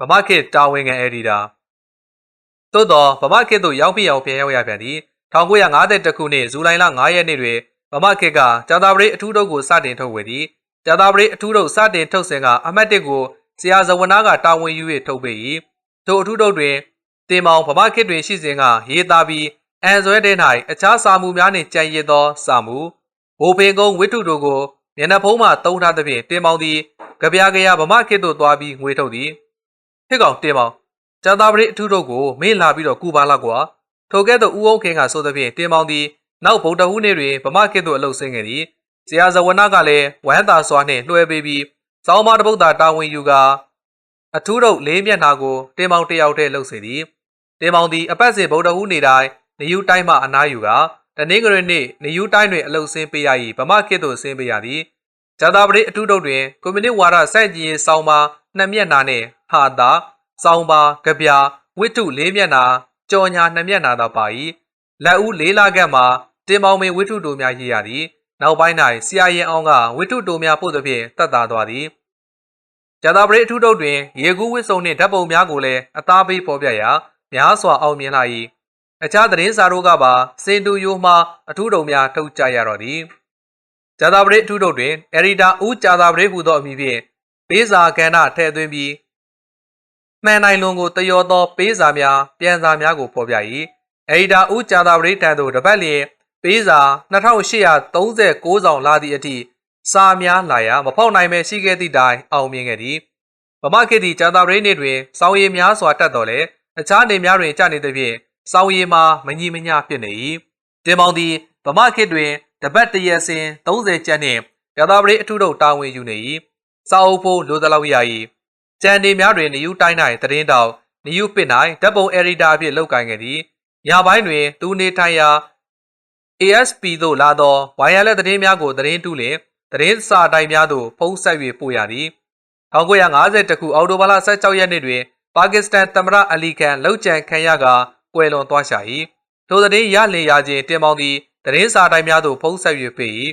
ဗမာခေတ်တာဝန်ခံအယ်ဒီတာသို့တော့ဗမာခေတ်သို့ရောက်ပြီးအောင်ပြန်ရောက်ရပြန်သည်1952ခုနှစ်ဇူလိုင်လ9ရက်နေ့တွင်ဗမာခေတ်ကကြာသာပရိအထူးတုပ်ကိုစတင်ထုတ်ဝေသည်ကြာသာပရိအထူးတုပ်စတင်ထုတ်စဉ်ကအမတ်တစ်ကိုဆရာဇဝနာကတာဝန်ယူ၍ထုတ်ပေ၏ထိုအထူးတုပ်တွင်တင်မောင်ဗမာခေတ်တွင်ရှိစဉ်ကရေးသားပြီးအန်ဇွဲတဲ့၌အခြားစာမှုများနှင့်ကြံရည်သောစာမှုဘိုပင်ကုန်းဝိတုတို့ကိုမျက်နှာဖုံးမှတုံးထားသဖြင့်တင်မောင်သည်ကြပြကြရဗမာခေတ်သို့သွားပြီးငွေထုတ်သည် ဟစ်ကောင်တင်မောင်ကျန်သာပရိအထူးတို့ကိုမင်းလာပြီးတော့ကူပါလားကွာထိုကဲ့သို့ဦးအောင်ခင်ကဆိုသဖြင့်တင်မောင်သည်နောက်ဗုဒ္ဓဟူးနေ့တွင်ဗမာခေတ်သို့အလုတ်ဆင်းခဲ့သည်ဆရာဇဝနကလည်းဝမ်းသာစွာနှင့်လွှဲပေးပြီးစောင်းမတစ်ပုဒ်သာတာဝန်ယူကာအထူးတို့လေးမျက်နှာကိုတင်မောင်တယောက်တည်းလှုပ်စေသည်တင်မောင်သည်အပတ်စဉ်ဗုဒ္ဓဟူးနေ့တိုင်းနယူးတိုင်းမှအနားယူကာတနင်္ဂနွေနေ့နယူးတိုင်းတွင်အလုတ်ဆင်းပေးရ၏ဗမာခေတ်သို့ဆင်းပေးရသည်ဇာတာပရိအထူးတို့တွင်ကွန်မြူနစ်ဝါဒစန့်ကျင်ရေးစောင်းပါ နှစ်မျက်နှာနှင့်ဟာတာစောင်းပါကြပြဝိတုလေးမျက်နှာကြော်ညာနှစ်မျက်နှာသာပါ၏လက်ဦးလေးလာကက်မှာတင်မောင်မေဝိတုတို့များရေးရသည်နောက်ပိုင်း၌ဆရာရင်အောင်ကဝိတုတို့များပို့သည်ဖြင့်တတ်တာသွားသည်ဇာတာပရိအထူးတို့တွင်ရေကူးဝစ်စုံနှင့်ဓာတ်ပုံများကိုလည်းအသားပေးဖော်ပြရာများစွာအောင်မြင်လာ၏အခြားသတင်းစာတို့ကပါစင်တူယိုမှအထူးတုံများထုတ်ကြရတော့သည်ဇာတာပရိအထူးတို့တွင်အရီတာဦးဇာတာပရိဟူသောအမည်ဖြင့် ပေးစာကဏ္ဍထည့်သွင်းပြီးမှန်နိုင်လွန်ကိုတယောသော ပေးစာများပြန်စာများကိုဖော်ပြ၏အရီတာဦးဇာတာပရိထံသို့တပတ်လျင်ပေးစာ2839ဆောင်လာသည့်အထိစာများလာရာမဖောက်နိုင်ပဲရှိခဲ့သည့်တိုင်အောင်မြင်ခဲ့သည်ဗမာခေတ်သည်ဇာတာပရိနေ့တွင်စောင်းရည်များစွာတက်တော်လဲအခြားနေများတွင်ကျနေသဖြင့်စောင်းရည်မှာမညီမမျှဖြစ်နေ၏တင်မောင်သည်ဗမာခေတ်တွင်တပတ်တရက်စဉ်30ကျပ်နှင့်ဇာတာပရိအထုတို့တာဝန်ယူနေ၏ စာအုပ်ဖို့လိုသလောက်ရ၏ကျန်နေများတွင်နယူးတိုင်း၌သတင်းတောက်နယူးပစ်၌ဓာတ်ပုံအယ်ဒီတာအဖြစ်လုပ်ကိုင်ခဲ့သည်ညပိုင်းတွင် သူနေထိုင်ရာ ASP သို့လာသောဝိုင်ယာလက်သတင်းများကိုသတင်းတူးလျင်သတင်းစာတိုင်များသို့ဖုံးဆက်၍ပို့ရသည်1950ခုအောက်တိုဘာလ16ရက်နေ့တွင် ပါကစ္စတန်သမ္မတအလီခန်လှုပ်ကြံခံရကကွယ်လွန်သွားရှာ၏ထိုသတင်းရလင်ရခြင်းတင်မောင်သည်သတင်းစာတိုင်များသို့ဖုံးဆက်၍ပေး၏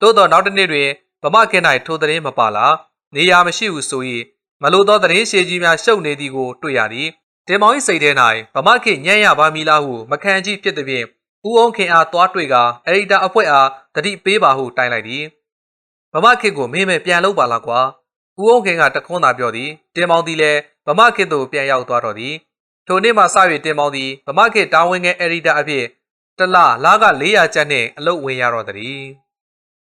သို့သောနောက်တစ်နေ့တွင်ဗမာခေတ်၌ထိုသတင်းမပါလာ နေရာမရှိဟုဆို၏မလိုသောသတင်းရှည်ကြီးများရှုပ်နေသည်ကိုတွေ့ရသည်တင်မောင်၏စိတ်ထဲ၌ဗမာခေတ်ညံ့ရပါမည်လားဟုမခံကြည့်ဖြစ်သည်ဖြင့်ဦးအောင်ခင်အားသွားတွေ့ကာအရီတာအဖွဲ့အားတတိပေးပါဟုတိုင်လိုက်သည်ဗမာခေတ်ကိုမင်းမဲပြန်လုပ်ပါလားကွာဦးအောင်ခင်ကတခွန်းသာပြောသည်တင်မောင်သည်လည်းဗမာခေတ်သို့ပြန်ရောက်သွားတော်သည်ထိုနေ့မှစ၍တင်မောင်သည်ဗမာခေတ်တာဝန်ငယ်အရီတာအဖြစ်တလလာက400ကျပ်နှင့်အလုပ်ဝင်ရတော့သည်